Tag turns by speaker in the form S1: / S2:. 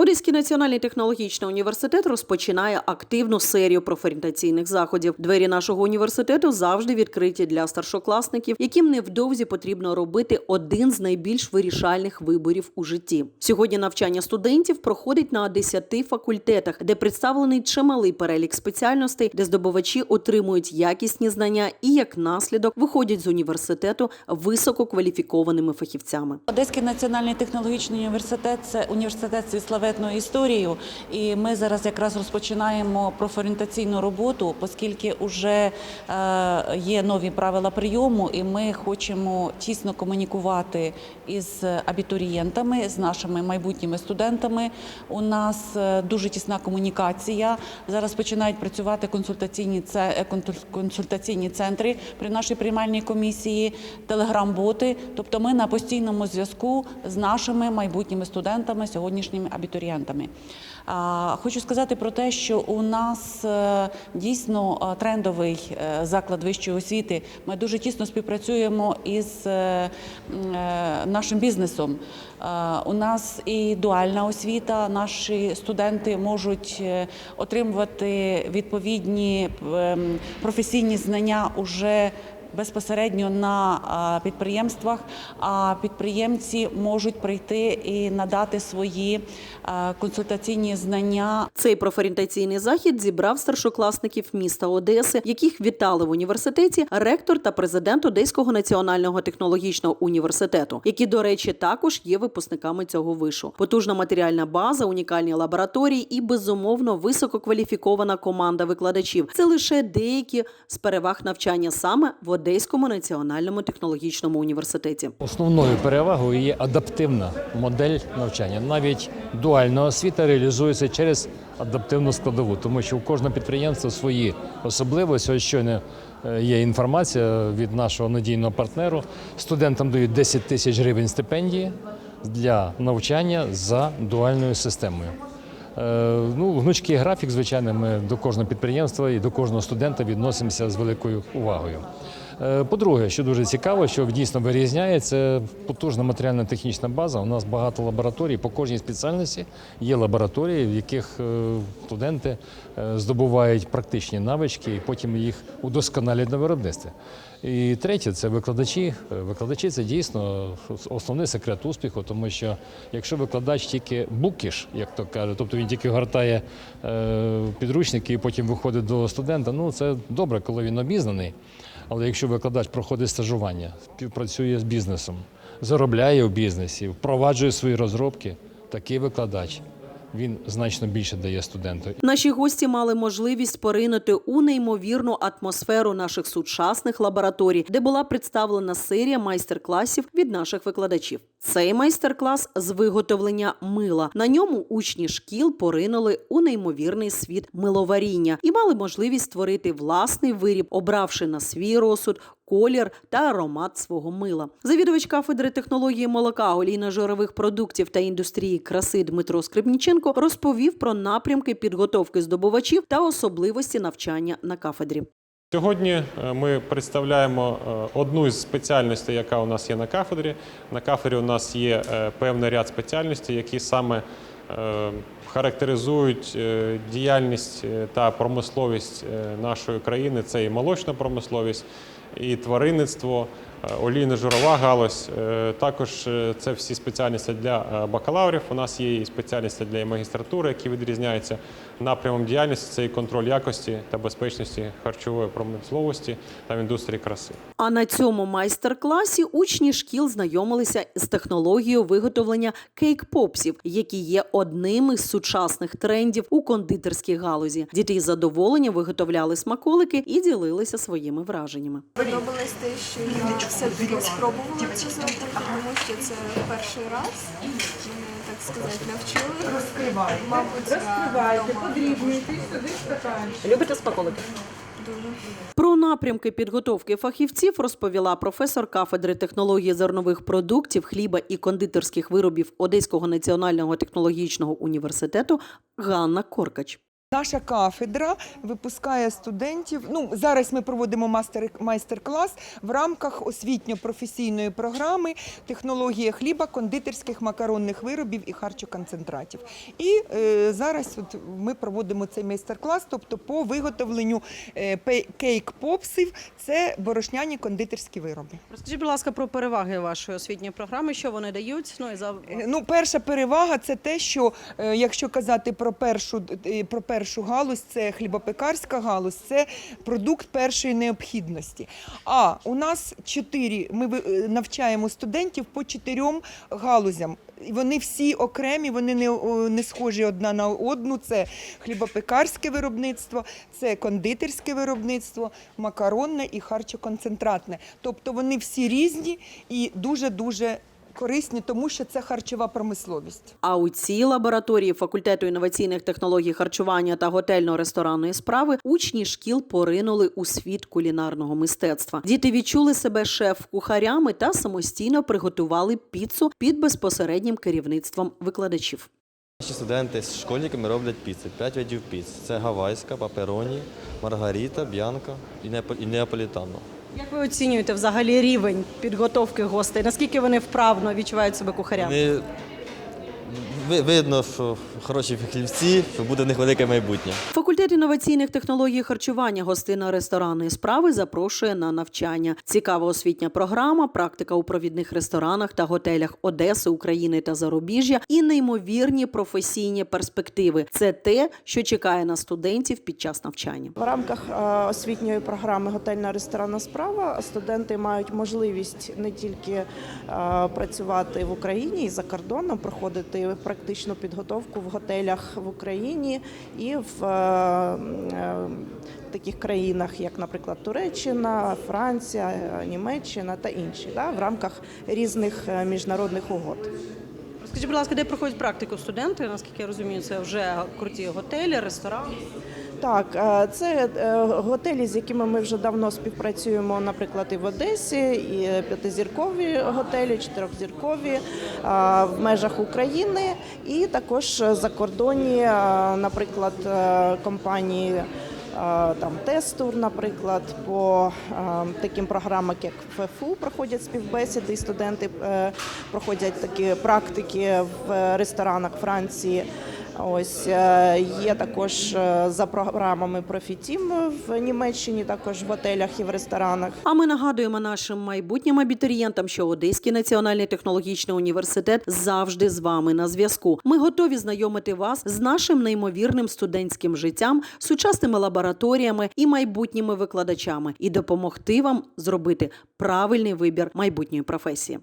S1: Одеський національний технологічний університет розпочинає активну серію профорієнтаційних заходів. Двері нашого університету завжди відкриті для старшокласників, яким невдовзі потрібно робити один з найбільш вирішальних виборів у житті. Сьогодні навчання студентів проходить на 10 факультетах, де представлений чималий перелік спеціальностей, де здобувачі отримують якісні знання і як наслідок виходять з університету висококваліфікованими фахівцями.
S2: Одеський національний технологічний університет це університет зі славетною історією, і ми зараз якраз розпочинаємо профорієнтаційну роботу, оскільки вже е, є нові правила прийому, і ми хочемо тісно комунікувати із абітурієнтами, з нашими майбутніми студентами. У нас е, дуже тісна комунікація. Зараз починають працювати консультаційні е, консультаційні центри при нашій приймальній комісії, телеграм-боти. Тобто ми на постійному зв'язку з нашими майбутніми студентами, сьогоднішніми абітурієнтами. А, Хочу сказати про те, що у нас е, дійсно е, трендовий е, заклад вищої освіти. Ми дуже тісно співпрацюємо із нашим бізнесом. У нас і дуальна освіта. Наші студенти можуть отримувати відповідні ем, професійні знання уже безпосередньо на підприємствах, а підприємці можуть прийти і надати свої консультаційні знання
S1: Цей профорієнтаційний захід зібрав старшокласників міста Одеси, яких вітали в університеті ректор та президент Одеського національного технологічного університету, які, до речі, також є випускниками цього вишу. Потужна матеріальна база, унікальні лабораторії і безумовно висококваліфікована команда викладачів. Це лише деякі з переваг навчання саме в Одеському національному технологічному університеті.
S3: Основною перевагою є адаптивна модель навчання. Навіть дуальна освіта реалізується через адаптивну складову, тому що у кожного підприємства свої особливості. Ось щойно е, є інформація від нашого надійного партнеру. Студентам дають 10 тисяч гривень стипендії для навчання за дуальною системою. Е, Ну, гнучкий графік, звичайно, ми до кожного підприємства і до кожного студента відносимося з великою увагою. Е, По-друге, що дуже цікаво, що дійсно вирізняє, це потужна матеріально-технічна база. У нас багато лабораторій. По кожній спеціальності є лабораторії, в яких е, студенти е, здобувають практичні навички і потім їх удосконалюють на виробництві. І третє це викладачі. Е, Викладачі це дійсно основний секрет успіху, тому що якщо викладач тільки букіш, як то кажуть, тобто він тільки гортає е, підручники і потім виходить до студента, ну це добре, коли він обізнаний. Але якщо викладач проходить стажування, співпрацює з бізнесом, заробляє у бізнесі, впроваджує свої розробки, такий викладач він значно більше дає студенту.
S1: Наші гості мали можливість поринути у неймовірну атмосферу наших сучасних лабораторій, де була представлена серія майстер-класів від наших викладачів. Цей майстер-клас з виготовлення мила. На ньому учні шкіл поринули у неймовірний світ миловаріння і мали можливість створити власний виріб, обравши на свій розсуд колір та аромат свого мила. Завідувач кафедри технології молока, олійно-жирових продуктів та індустрії краси Дмитро Скрипніченко розповів про напрямки підготовки здобувачів та особливості навчання на кафедрі.
S4: Сьогодні е, ми представляємо е, одну із спеціальностей, яка у нас є на кафедрі. На кафедрі у нас є е, певний ряд спеціальностей, які саме характеризують діяльність та промисловість нашої країни. Це і молочна промисловість, і тваринництво, е, олійно-жирова галузь. Е, Також е, це всі спеціальності для бакалаврів. У нас є і спеціальності для магістратури, які відрізняються напрямом діяльності. Це і контроль якості та безпечності харчової промисловості та в індустрії краси.
S1: А на цьому майстер-класі учні шкіл знайомилися з технологією виготовлення кейк-попсів, які є одним із сучасних трендів у кондитерській галузі. Діти з задоволенням виготовляли смаколики і ділилися своїми враженнями.
S5: Подобалось те, що я все-таки спробувала це зробити, тому що це перший раз. Мене, так сказати, навчили. Розкривайте, Мабуть, я вдома
S6: подрібнюйте сюди стаканчик.
S1: Любите смаколики?
S5: дуже.
S1: Про напрямки підготовки фахівців розповіла професор кафедри технології зернових продуктів, хліба і кондитерських виробів Одеського національного технологічного університету Ганна Коркач.
S6: Наша кафедра випускає студентів. Ну зараз ми проводимо майстер-клас в рамках освітньо-професійної програми технологія хліба, кондитерських макаронних виробів і харчоконцентратів. І е, зараз от ми проводимо цей майстер-клас, тобто по виготовленню е, кейк-попсів. Це борошняні кондитерські вироби.
S1: Розкажіть, будь ласка, про переваги вашої освітньої програми, що вони дають. Ну і за
S6: Е, Ну, перша перевага це те, що е, якщо казати про першу е, про першу галузь, це хлібопекарська галузь, це продукт першої необхідності. А у нас чотири. Ми е, навчаємо студентів по чотирьом галузям. Вони всі окремі, вони не, не схожі одна на одну. Це хлібопекарське виробництво, це кондитерське виробництво, макаронне і харчоконцентратне. Тобто вони всі різні і дуже дуже корисні, тому що це харчова промисловість.
S1: А у цій лабораторії факультету інноваційних технологій харчування та готельно-ресторанної справи учні шкіл поринули у світ кулінарного мистецтва. Діти відчули себе шеф-кухарями та самостійно приготували піцу під безпосереднім керівництвом викладачів.
S7: Наші студенти з школьниками роблять піци. П'ять видів піц. Це гавайська, папероні, маргаріта, б'янка і неаполітано.
S1: Як ви оцінюєте взагалі рівень підготовки гостей? Наскільки вони вправно відчувають себе кухарями?
S7: Вони видно, що хороші фахівці, що буде в них велике майбутнє.
S1: Факультет інноваційних технологій харчування гостина ресторанної справи запрошує на навчання. Цікава освітня програма, практика у провідних ресторанах та готелях Одеси, України та Зарубіжжя і неймовірні професійні перспективи. Це те, що чекає на студентів під час навчання.
S8: В рамках е, освітньої програми Готельна ресторанна справа студенти мають можливість не тільки е, працювати в Україні і за кордоном, проходити практичну підготовку в готелях в Україні і в е, е, таких країнах, як, наприклад, Туреччина, Франція, е, Німеччина та інші, да, в рамках різних міжнародних угод.
S1: Скажіть, будь ласка, де проходять практику студенти? Наскільки я розумію, це вже круті готелі, ресторани.
S8: Так, е, це е, готелі, з якими ми вже давно співпрацюємо, наприклад, і в Одесі, і п'ятизіркові готелі, чотирьохзіркові е, в межах України, і також закордонні, наприклад, компанії. Там тестур, наприклад, по таким програмам, як ФФУ, проходять співбесіди, і студенти проходять такі практики в ресторанах Франції. Ось е, є також е, за програмами Профітім в Німеччині, також в готелях і в ресторанах.
S1: А ми нагадуємо нашим майбутнім абітурієнтам, що Одеський національний технологічний університет завжди з вами на зв'язку. Ми готові знайомити вас з нашим неймовірним студентським життям, сучасними лабораторіями і майбутніми викладачами, і допомогти вам зробити правильний вибір майбутньої професії.